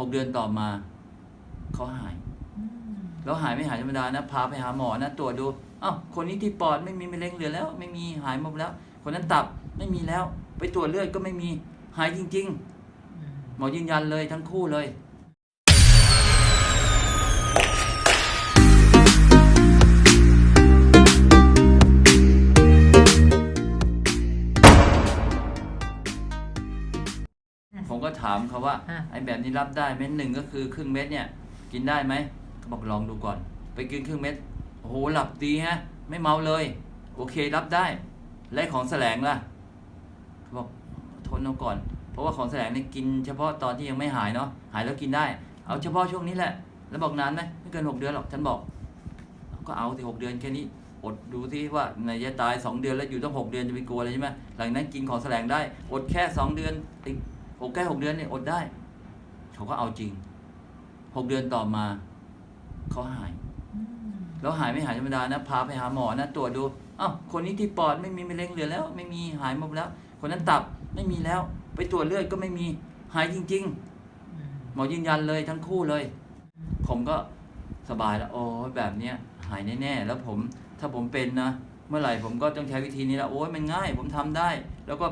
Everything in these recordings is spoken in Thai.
หกเดือนต่อมาเขาหายอืมแล้วหายไม่หายธรรมดานะพาไปหาหมอนะตรวจดูอ้าวคนนี้ที่ปอดไม่มีมะเร็งเหลือแล้ว ไม่มีหายหมดแล้ว คนนั้นตับไม่มีแล้ว ไปตรวจเลือดก็ไม่มีหายจริงอืมๆหมอยืนยันเลยทั้งคู่เลย ก็ถามเขาว่าอะ ไอ้แบบนี้รับได้ไหมหนึ่งก็คือครึ่งเม็ดเนี่ย กินได้ไหมเขาบอกลองดูก่อน ไปกินครึ่งเม็ดโอ้โหหลับดีฮะ ไม่เมาเลย โอเครับได้ และของแสลงล่ะเขาบอกทนเอาก่อน เพราะว่าของแสลงเนี่ยกินเฉพาะตอนที่ยังไม่หายเนาะหายแล้วกินได้ เอาเฉพาะช่วงนี้แหละ แล้วบอกนานไหมไม่เกินหกเดือนหรอกฉันบอก ก็เอาที่หกเดือนแค่นี้ อดดูที่ว่าในจะตายสองเดือนแล้วอยู่ต้องหกเดือนจะไปกลัวอะไรใช่ไหมหลังนั้นกินของแสลงได้ อดแค่สองเดือนไอ้ หกแค่หกเดือนเนี่ยอดได้ เขาก็เอาจริงหกเดือนต่อมาเขาหาย แล้วหายไม่หายธรรมดานะพาไปหาหมอนะตรวจดูอ้าวคนนี้ที่ปอดไม่มีมะเร็งเหลือแล้ว ไม่มีหายหมดแล้ว คนนั้นตับไม่มีแล้ว ไปตรวจเลือดก็ไม่มีหายจริง ๆ หมอยืนยันเลยทั้งคู่เลย ผมก็สบายแล้วโอ้แบบเนี้ยหายแน่ๆแล้วผมถ้าผมเป็นนะเมื่อไหร่ผมก็ต้องใช้วิธีนี้แล้วโอ้ยมันง่าย ผมทำได้ แล้วก็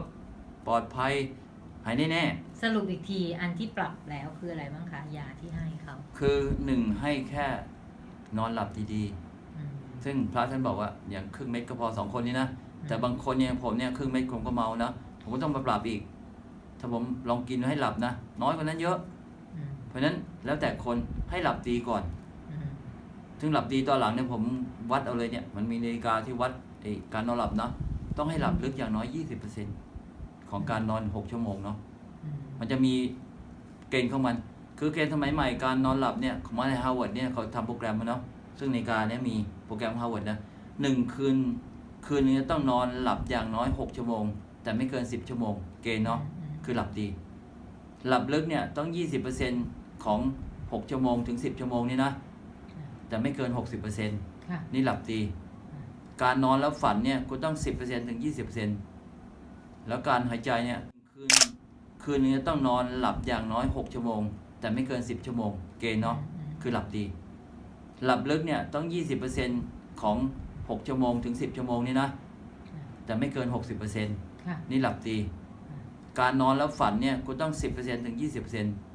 ปลอดภัยายแน่ๆสรุปอีกทีอันที่ปรับแล้วคืออะไรบ้างคะยาที่ให้เขาคือหนึ่งให้แค่นอนหลับดีอืม ๆ ซึ่งพระท่านบอกว่าอย่างครึ่งเม็ดก็พอสองคนนี้นะแต่บางคนเนี่ยผมเนี่ยครึ่งเม็ดผมก็เมานะผมก็ต้องมาปรับอีก ถ้าผมลองกินให้หลับนะ น้อยกว่านั้นเยอะ อืมเพราะฉะนั้นแล้วแต่คนให้หลับดีก่อน อืมซึ่งหลับดีตอนหลังเนี่ยผมวัดเอาเลยเนี่ยมันมีนาฬิกาที่วัดไอ้การนอนหลับเนาะต้องให้หลับลึกอย่างน้อย 20% ของการนอน6ชั่วโมงเนาะอืมมันจะมีเกณฑ์ของมัน คือเกณฑ์สมัยใหม่การนอนหลับเนี่ยของมาในฮาร์วาร์ดเนี่ยเขาทำโปรแกรมมาเนาะซึ่งในการเนี้มีโปรแกรมฮาร์วาร์ดนะหนึ่งคืนคืนนึงจะต้องนอนหลับอย่างน้อย6ชั่วโมง แต่ไม่เกิน10ชั่วโมง เกณฑ์เนาะอืมคือหลับดี หลับลึกเนี่ยต้อง20%ของ6ชั่วโมงถึง10ชั่วโมงนี่นะแต่ไม่เกิน60%ค่ะนี่หลับดี การนอนแล้วฝันเนี่ยกูต้อง10%ถึง20% แล้วการหายใจเนี่ยคืนคืนนึงจะต้องนอนหลับอย่างน้อย 6 ชั่วโมง แต่ไม่เกิน 10 ชั่วโมง เกณฑ์เนาะอืมคือหลับดี หลับลึกเนี่ยต้อง 20%ของ 6 ชั่วโมงถึง 10 ชั่วโมงนี่นะ แต่ไม่เกิน 60%ค่ะนี่หลับดี การนอนแล้วฝันเนี่ยกูต้อง 10%ถึง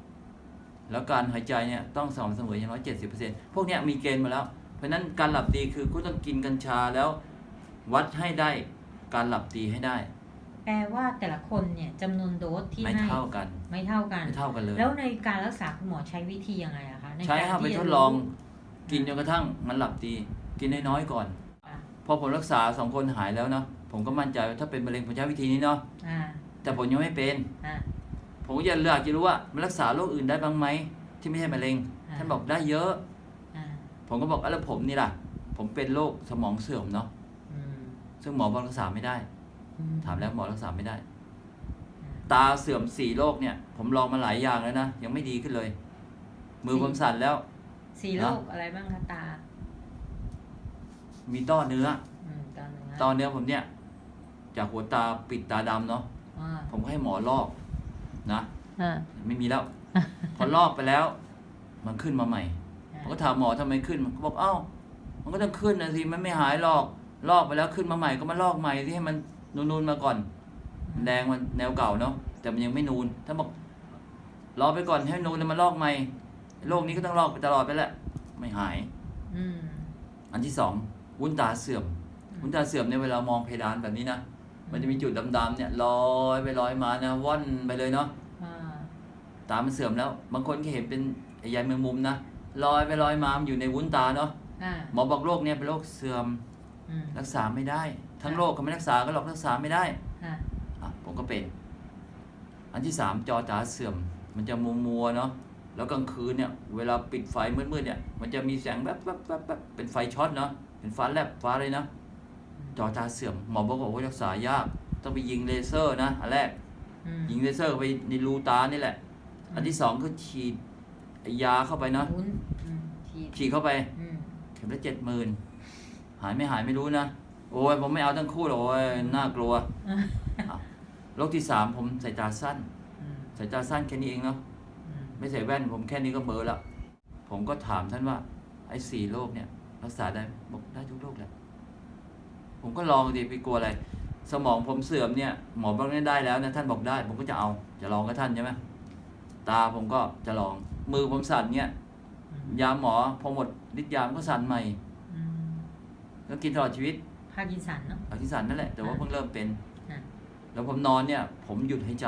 20%แล้วการหายใจเนี่ยต้องสม่ำเสมออย่างน้อย 70%พวกเนี้ยมีเกณฑ์มาแล้ว เพราะฉะนั้นการหลับดีคือกูต้องกินกัญชาแล้ววัดให้ได้การหลับดีให้ได้ แปลว่าแต่ละคนเนี่ยจำนวนโดสที่ไม่ให้เท่ากัน ไม่เท่ากัน ไม่เท่ากันเลย แล้วในการรักษาคุณหมอใช้วิธียังไงอะคะใช้การห้าไปที่ทจะดรู้ลองกินจนกระทั่งมันหลับดี กินน้อยๆก่อน อะ พอผมรักษาสองคนหายแล้วเนาะผมก็มั่นใจว่าถ้าเป็นมะเร็งผมใช้วิธีนี้เนาะอ่าแต่ผมยังไม่เป็น อ่า ผมก็อยากเลือกจะรู้ว่ามันรักษาโรคอื่นได้บ้างไหมที่ไม่ใช่มะเร็งอ่า ท่านบอกได้เยอะ อ่าผมก็บอกอะแล้วผมนี่ล่ะ ผมเป็นโรคสมองเสื่อมเนาะอืมซึ่งหมอบอกรักษาไม่ได้อื ถามแล้วหมอรักษาไม่ได้อ่าตาเสื่อมสี่โรคเนี่ย ผมลองมาหลายอย่างแล้วนะ ยังไม่ดีขึ้นเลย มือผมสั่นแล้ว สี่โรคอะไรบ้างคะตา มีต้อเนื้ออืมตาเนื้อต้อเนื้อผมเนี่ย จากหัวตาปิดตาดำเนาะอ่าผมก็ให้หมอลอกนะอ่าไม่มีแล้ว พอลอกไปแล้ว มันขึ้นมาใหม่ผมก็ถามหมอทำไมขึ้นมันก็บอกเอ้า มันก็ต้องขึ้นนะสิมันไม่หายหรอกลอกไปแล้วขึ้นมาใหม่ก็มาลอกใหม่ที่ให้มัน นูนๆมาก่อนมันแดงมันแนวเก่าเนาะแต่มันยังไม่นูน ถ้าบอกรอไปก่อนให้นูนแล้วมาลอกใหม่โรคนี้ก็ต้องลอกไปตลอดไปแหละ ไม่หาย อืมอันที่สองวุ้นตาเสื่อมวุ้นตาเสื่อมเนี่ยเวลามองเพดานแบบนี้นะมันจะมีจุดดำๆเนี่ยลอยไปลอยมานะว่อนไปเลยเนาะอ่าตามันเสื่อมแล้ว บางคนก็เห็นเป็นไอ้ใยแมงมุมนะลอยไปลอยมามันอยู่ในวุ้นตาเนาะอ่าหมอบอกโรคเนี่ยเป็นโรคเสื่อมอืมรักษาไม่ได้ ทั้งโรคก็ไม่รักษาก็หรอกรักษาไม่ได้อ่าอะผมก็เป็น อันที่สามจอตาเสื่อม มันจะมัวมัวๆเนาะแล้วกลางคืนเนี่ยเวลาปิดไฟมืดๆเนี่ย มันจะมีแสงแวบแวบแวบแวบเป็นไฟช็อตเนาะเป็นฟ้าแลบฟ้าเลยนะจอตาเสื่อมหมอบอกว่ารักษายาก ต้องไปยิงเลเซอร์นะอันแรกอืมยิงเลเซอร์เข้าไปในรูตานี่แหละ อันที่สองคือฉีดไอ้ยาเข้าไปเนาะวุ้นอืมฉีดฉีดเข้าไปอืมเข็มละเจ็ดหมื่นหายไม่หายไม่รู้นะ โอ้ยผมไม่เอาทั้งคู่หรอกโอ้ยน่ากลัวอ่าอะโรคที่สามผมสายตาสั้นอืมสายตาสั้นแค่นี้เองเนาะอืมเวไม่ใส่แว่นผมแค่นี้ก็เบลอแล้วผมก็ถามท่านว่าไอ้สี่โรคเนี่ยรักษาได้ไหมบอกได้ทุกโรคแหละผมก็ลองดิไปกลัวอะไร สมองผมเสื่อมเนี่ยหมอบอกได้แล้วนะท่านบอกได้ ผมก็จะเอาจะลองกับท่านใช่ไหมตาผมก็จะลองมือผมสั่นเนี่ยอืมยาหมอพอหมดฤทธิ์ยามันก็สั่นใหม่อืมแล้วกินตลอดชีวิต พาร์กินสันเนาะอาทิสันนั่นแหละ แต่ว่าอ่าเพิ่งเริ่มเป็นอะแล้วผมนอนเนี่ย ผมหยุดหายใจ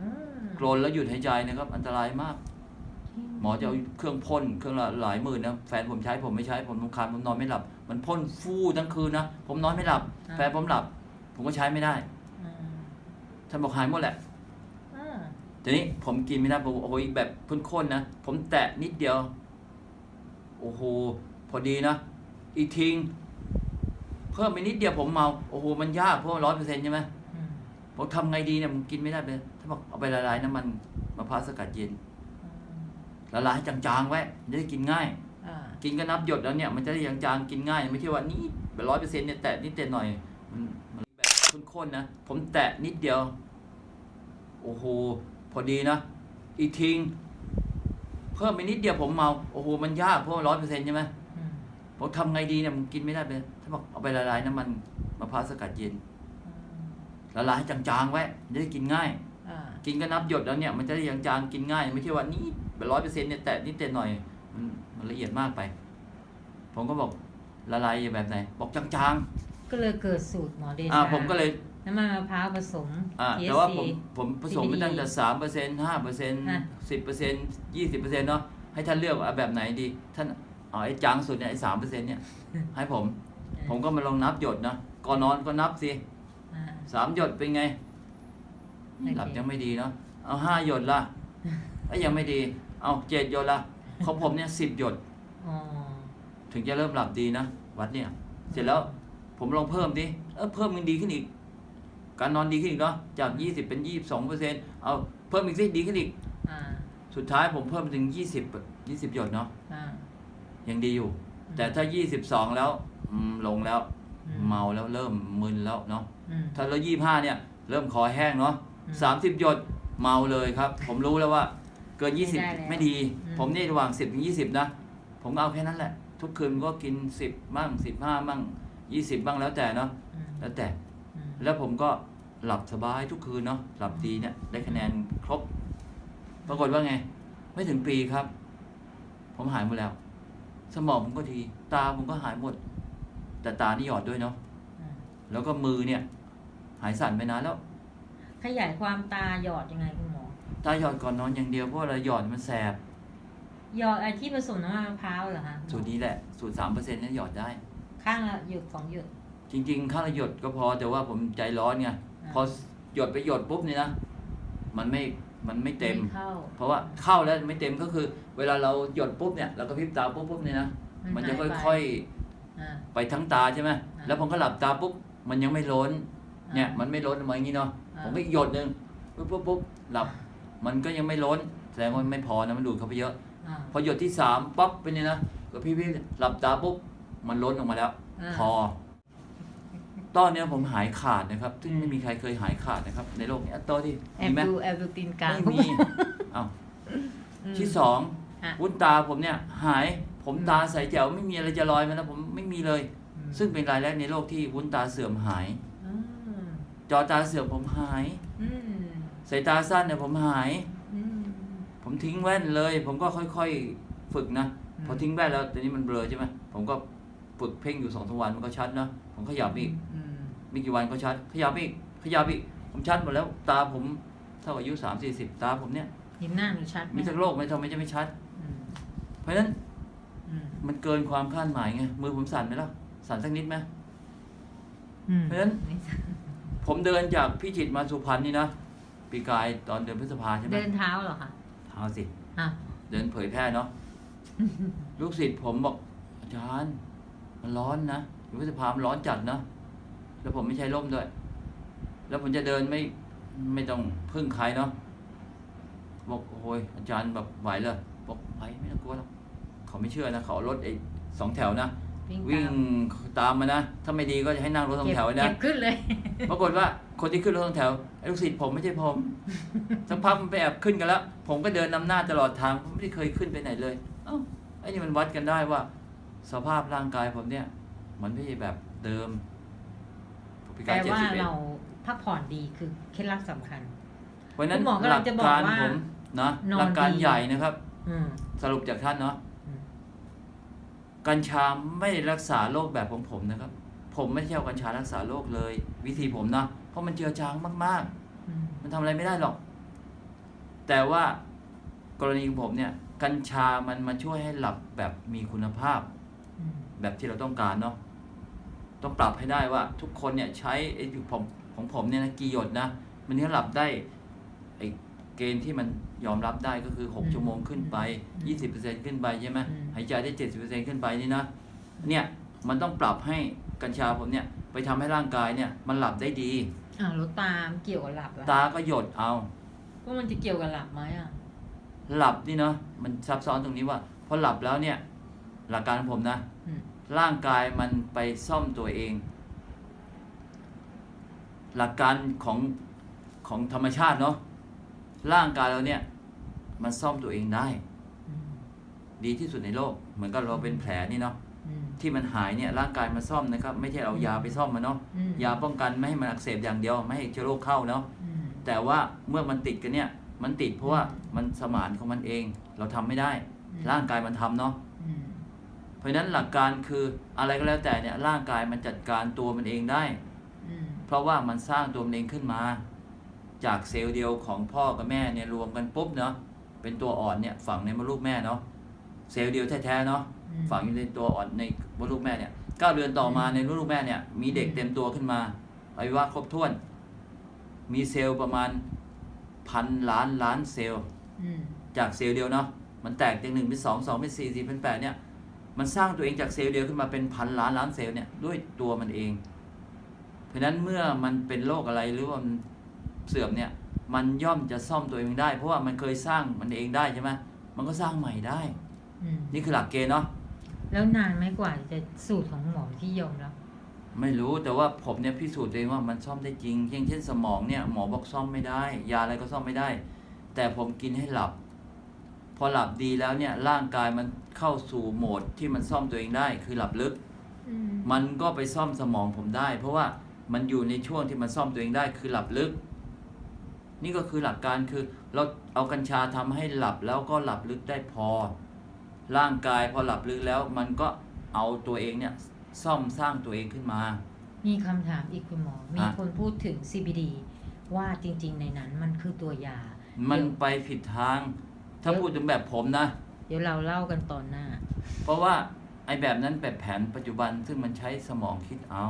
อืมกรนแล้วหยุดหายใจนะครับ อันตรายมาก หมอจะเอาเครื่องพ่นเครื่องละหลายหมื่นนะแฟนผมใช้ผมไม่ใช้ผมรำคาญผมนอนไม่หลับ มันพ่นฟู่ทั้งคืนนะผมนอนไม่หลับ แฟนผมหลับ ผมก็ใช้ไม่ได้อืมท่านบอกหายหมดแหละอ่าทีนี้ผมกินไม่ได้ผมโอ้โหอีกแบบข้นๆนะผมแตะนิดเดียว โอ้โหพอดีนะ อีกทิ้ง เพิ่มไปนิดเดียวผมเมาโอ้โหมันยากเพราะร้อยเปอร์เซ็นต์ใช่ไหมอืมผมทำไงดีเนี่ยผมกินไม่ได้เลยถ้าบอกเอาไปละลายน้ำมันมะพร้าวสกัดเย็นอืมละลายให้จางๆไว้จะได้กินง่ายอ่ากินก็นับหยดแล้วเนี่ยมันจะได้จางๆกินง่าย ไม่ใช่ว่านี่แบบร้อยเปอร์เซ็นต์เนี่ยแตะนิดแตะหน่อยมันมันแบบข้นๆนะผมแตะนิดเดียว โอ้โหพอดีนะอีกทิ้งเพิ่มไปนิดเดียวผมเมาโอ้โหมันยากเพราะร้อยเปอร์เซ็นต์ใช่ไหม อืมผมทำไงดีเนี่ยผมกินไม่ได้เลยถ้าบอกเอาไปละลายน้ำมันมะพร้าวสกัดเย็นอืมละลายให้จางๆไว้จะได้กินง่ายอ่ากินก็นับหยดแล้วเนี่ยมันจะได้จางๆกินง่าย ไม่ใช่ว่านี่แบบร้อยเปอร์เซ็นต์เนี่ยแตะนิดแตะหน่อยมันมันละเอียดมากไป ผมก็บอกละลายแบบไหน บอกจางก็เลยเกิดสูตรหมอเดๆชาอ่าผมก็เลยน้ำมันมะพร้าวผสมอ่า THC แต่ว่าผมผมผสมไป CBD ตั้งแต่สามเปอร์เซ็นต์ห้าเปอร์เซ็นต์อะสิบเปอร์เซ็นต์ยี่สิบเปอร์เซ็นต์เนาะให้ท่านเลือกว่าเอาแบบไหนดีท่าน เอาไอ้จางสุดเนี่ยไอ้สามเปอร์เซ็นต์เนี่ย ให้ผม ผมก็มาลองนับหยดนะก่อนนอนก็นับสิอ่าสามหยดเป็นไงโอเคหลับยังไม่ดีเนาะเอาห้าหยดละเอ้ยยังไม่ดี เอาเจ็ดหยดละของผมเนี่ยสิบหยดอ๋อถึงจะเริ่มหลับดีนะวัดเนี่ย เสร็จแล้วผมลองเพิ่มดิเออเพิ่มมันดีขึ้นอีก การนอนดีขึ้นอีกเนาะจาก20เป็น22เปอร์เซ็นต์เอาเพิ่มอีกสิดีขึ้นอีกอ่าสุดท้ายผมเพิ่มถึง20 20หยดเนาะอ่า ยังดีอยู่ แต่ถ้า 22 แล้วอืมลงแล้วอืมเมาแล้วเริ่มมึนแล้วเนาะอืมถ้าเรา25เนี่ย เริ่มคอแห้งเนาะอืม30หยดเมาเลยครับ ผมรู้แล้วว่าเกินไม่ได้แล้ว20ไม่ดี อืม ผมนี่ระหว่าง10ถึง20นะ ผมเอาแค่นั้นแหละ ทุกคืนก็กิน10บ้าง15บ้าง20บ้างแล้วแต่เนาะอืมแล้วแต่อืมแล้วผมก็หลับสบายทุกคืนเนาะหลับดีเนี่ยได้คะแนนครบ ปรากฏว่าไง ไม่ถึงปีครับ ผมหายหมดแล้ว สมองผมก็ดีตาผมก็หายหมด แต่ตานี่หยอดด้วยเนาะอืมแล้วก็มือเนี่ย หายสั่นไปนานแล้ว ขยายความตาหยอดยังไงคุณหมอ ตาหยอดก่อนนอนอย่างเดียวเพราะเราหยอดมันแสบหยอดไอที่ผสมน้ำมันมะพร้าวเหรอคะสูตรนี้แหละ สูตรสามเปอร์เซ็นต์เนี่ยหยอดได้ข้างข้างละหยดสองหยด จริงๆ ข้างละหยดก็พอแต่ว่าผมใจร้อนไงอ่าพอหยดไปหยดปุ๊บเนี่ยนะ มันไม่ มันไม่เต็มเข้า เพราะว่าเข้าแล้วไม่เต็มก็คือ เวลาเราหยดปุ๊บเนี่ยเราก็พริบตาปุ๊บปุ๊บเนี่ยนะมัมันนจะหายไป ค่อยอ่า ๆไปทั้งตาใช่ไหมอ่าแล้วผมก็หลับตาปุ๊บมันยังไม่ล้นเนี่ยอ่ามันไม่ล้นมาอย่างนี้เนาะอ่าผมก็อีกหยดหนึ่งปุ๊บปุ๊บปุ๊บหลับมันก็ยังไม่ล้นแสดงว่ามันไม่พอนะมันดูดเข้าไปเยอะ อ่า พอหยดที่สามปั๊บเป็นเนี่ยนะก็พี่พี่หลับตาปุ๊บมันล้นออกมาแล้ว อ่า พอ ตอนเนี้ยผมหายขาดนะครับ ซึ่งไม่มีใครเคยหายขาดนะครับ ในโลกนี้อะต่อที่แอมีบไหมดูแอบดูตีนกลางไม่มีอ้าวอืม ที่สองอะ วุ้นตาผมเนี่ยหายผมตาใสแจ๋วไม่มีอะไรจะลอยมาแล้วผมไม่มีเลยอืมซึ่งเป็นรายแรกในโลกที่วุ้นตาเสื่อมหาย อืมจอตาเสื่อมผมหาย อืมสายตาสั้นเนี่ยผมหาย อืม ผมทิ้งแว่นเลย ผมก็ค่อยๆฝึกนะอืม พอทิ้งแว่นแล้วตอนนี้มันเบลอใช่ไหมผมก็ฝึกเพ่งอยู่สองสามวันมันก็ชัดนะผมขยับอีกอืม ไม่กี่วันก็ชัด ขยับอีกขยับอีกผมชัดหมดแล้ว ตาผมเท่าอายุสามสี่สิบตาผมเนี่ยเห็นหน้าหนูชัดไหมมีสักโรคไหม่ทำไมจะไม่ชัด อืมเพราะฉะนั้นอืมมันเกินความคาดหมายไงมือผมสั่นไหมล่ะสั่นสักนิดไหม อืมเพราะฉะนั้น ผมเดินจากพิจิตรมาสุพรรณนี่นะปีกายตอนเดือนพฤษภาใช่ไหมเดินเท้าเหรอคะเท้าสิ อะเดินเผยแพร่เนาะ ลูกศิษย์ผมบอกอาจารย์มันร้อนนะเดือนพฤษภามันร้อนจัดนะ แล้วผมไม่ใช้ร่มด้วย แล้วผมจะเดินไม่ไม่ต้องพึ่งใครเนาะบอกโอ้ยอาจารย์แบบไหวเลยบอกไหวไม่ต้องกลัวหรอกเขาไม่เชื่อนะเขาเอารถไอ้สองแถวนะวิ่งวิ่งตามตามมานะ ถ้าไม่ดีก็จะให้นั่งรถสองแถวเก็นะบขึ้นเลย ปรากฏว่าคนที่ขึ้นรถสองแถวไอ้ลูกศิษย์ผมไม่ใช่ผมสักพักมันไปแอบขึ้นกันแล้ว ผมก็เดินนำหน้าตลอดทางผมไม่ได้เคยขึ้นไปไหนเลย เอ้าไอ้นี่มันวัดกันได้ว่า สภาพร่างกายผมเนี่ย มันไม่ใช่แบบเดิมผม พิแปลการเจ็ดว่าสิบเอ็ดเราพักผ่อนดีคือเคล็ดลับสำคัญ เพราะฉะนั้นคุณหมอกำหลัลังกจะบอกการว่าผมนะนอนหลักการดี ใหญ่นะครับ อืม สรุปจากท่านเนาะอืม กัญชาไม่ได้รักษาโรคแบบของผมนะครับ ผมไม่ใช่เอากัญชารักษาโรคเลย วิธีผมนะเพราะมันเจือจางมากอืมๆมันทำอะไรไม่ได้หรอก แต่ว่ากรณีของผมเนี่ย กัญชามันมาช่วยให้หลับแบบมีคุณภาพ อืมแบบที่เราต้องการเนาะ ต้องปรับให้ได้ว่าทุกคนเนี่ยใช้ไอ้ผมของผมเนี่ยนะกี่หยดนะมันเนี่ยหลับได้ไอ้เกณฑ์ที่มันยอมรับได้ก็คือ 6 ชั่วโมงขึ้นไป 20%ขึ้นไปใช่ไหมหายใจได้ 70%ขึ้นไปนี่นะเนี่ยมันต้องปรับให้กัญชาผมเนี่ยไปทำให้ร่างกายเนี่ยมันหลับได้ดีอ่าวรถตามเกี่ยวกับหลับเหรอตาก็หยดเอาว่ามันจะเกี่ยวกับหลับไหมอะหลับนี่เนาะมันซับซ้อนตรงนี้ว่าพอหลับแล้วเนี่ย หลักการของผมนะอืม ร่างกายมันไปซ่อมตัวเอง หลักการของของธรรมชาติเนาะร่างกายเราเนี่ย มันซ่อมตัวเองได้อืมดีที่สุดในโลก เหมือนกับเราเป็นแผลนี่เนาะอืมที่มันหายเนี่ยร่างกายมาซ่อมนะครับไม่ใช่เอายาไปซ่อมมันเนาะอืมยาป้องกันไม่ให้มันอักเสบอย่างเดียว ไม่ให้เชื้อโรคเข้าเนาะอืมแต่ว่าเมื่อมันติดกันเนี่ย มันติดเพราะว่าอืมมันสมานของมันเอง เราทำไม่ได้อืมร่างกายมันทำเนาะอืม เพราะฉะนั้นหลักการคืออะไรก็แล้วแต่เนี่ยร่างกายมันจัดการตัวมันเองได้อืมเพราะว่ามันสร้างตัวมันเองขึ้นมา จากเซลล์เดียวของพ่อกับแม่เนี่ยรวมกันปุ๊บเนาะเป็นตัวอ่อนเนี่ยฝังในมดลูกแม่เนาะเซลล์เดียวแท้ๆเนาะอืมฝังอยู่ในตัวอ่อนในมดลูกแม่เนี่ยเก้าเดือนต่อมาในมดลูกแม่เนี่ยมีเด็กอืมเต็มตัวขึ้นมาอวัยวะครบถ้วน มีเซลล์ประมาณพันล้านล้านเซลล์อืมจากเซลล์เดียวเนาะมันแตกจากหนึ่งเป็นสองสองเป็นสี่สี่เป็นแปดเนี่ย มันสร้างตัวเองจากเซลล์เดียวขึ้นมาเป็นพันล้านล้านเซลล์เนี่ยด้วยตัวมันเอง เพราะฉะนั้นเมื่อมันเป็นโรคอะไรหรือว่ามันเสื่อมเนี่ยมันย่อมจะซ่อมตัวเองได้ เพราะว่ามันเคยสร้างมันเองได้ใช่ไหมมันก็สร้างใหม่ได้ อืมนี่คือหลักเกณฑ์เนาะแล้วนานไหมกว่าจะสูตรของหมอที่ยอมรับไม่รู้แต่ว่าผมเนี่ยพิสูจน์ตัวเองว่ามันซ่อมได้จริงอย่างเช่นสมองเนี่ยหมอบอกซ่อมไม่ได้ ยาอะไรก็ซ่อมไม่ได้ แต่ผมกินให้หลับพ อหลับดีแล้วเนี่ยร่างกายมันเข้าสู่โหมดที่มันซ่อมตัวเองได้คือหลับลึก อืมมันก็ไปซ่อมสมองผมได้ เพราะว่ามันอยู่ในช่วงที่มันซ่อมตัวเองได้คือหลับลึก นี่ก็คือหลักการคือเราเอากัญชาทำให้หลับแล้วก็หลับลึกได้พอ ร่างกายพอหลับลึกแล้ว มันก็เอาตัวเองเนี่ยซ่อมสร้างตัวเองขึ้นมา มีคำถามอีกคุณหมอ มีอะคนพูดถึง CBD ว่าจริง ๆ ในนั้นมันคือตัวยา มันเดี๋ยวไปผิดทาง ถ้าเดี๋ยวพูดถึงแบบผมนะ เดี๋ยวเราเล่ากันตอนหน้า เพราะว่าไอ้แบบนั้นแบบแผนปัจจุบันซึ่งมันใช้สมองคิดเอา